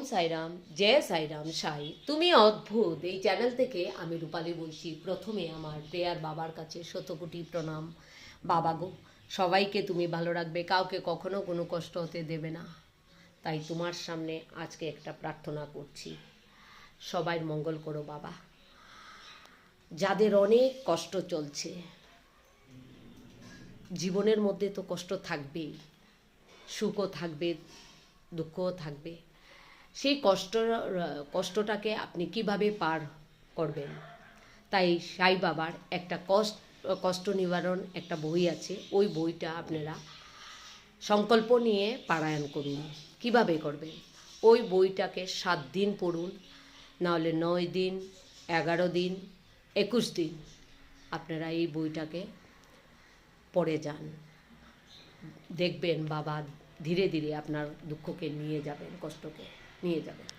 ওম সাইরাম, জয় সাইরাম সাই তুমি অদ্ভুত। এই চ্যানেল থেকে আমি রূপালী বলছি, প্রথমে আমার প্রেয়ার বাবার কাছে শতকোটি প্রণাম। বাবা গো, সবাইকে তুমি ভালো রাখবে, কাউকে কখনো কোনো কষ্ট হতে দেবে না। তাই তোমার সামনে আজকে একটা প্রার্থনা করছি। সবাই মঙ্গল করো বাবা। যাদের অনেক কষ্ট চলছে, জীবনের মধ্যে তো কষ্ট থাকবেই, সুখও থাকবে, দুঃখও থাকবে। সেই কষ্ট, কষ্টটাকে আপনি কীভাবে পার করবেন? তাই সাই বাবার একটা কষ্ট কষ্ট নিবারণ একটা বই আছে, ওই বইটা আপনারা সংকল্প নিয়ে পারায়ণ করুন। কীভাবে করবেন? ওই বইটাকে সাত দিন পড়ুন, নাহলে নয় দিন, এগারো দিন, একুশ দিন আপনারা এই বইটাকে পড়ে যান। দেখবেন বাবা ধীরে ধীরে আপনার দুঃখকে নিয়ে যাবেন, কষ্টকে। নিয়ে যাবেন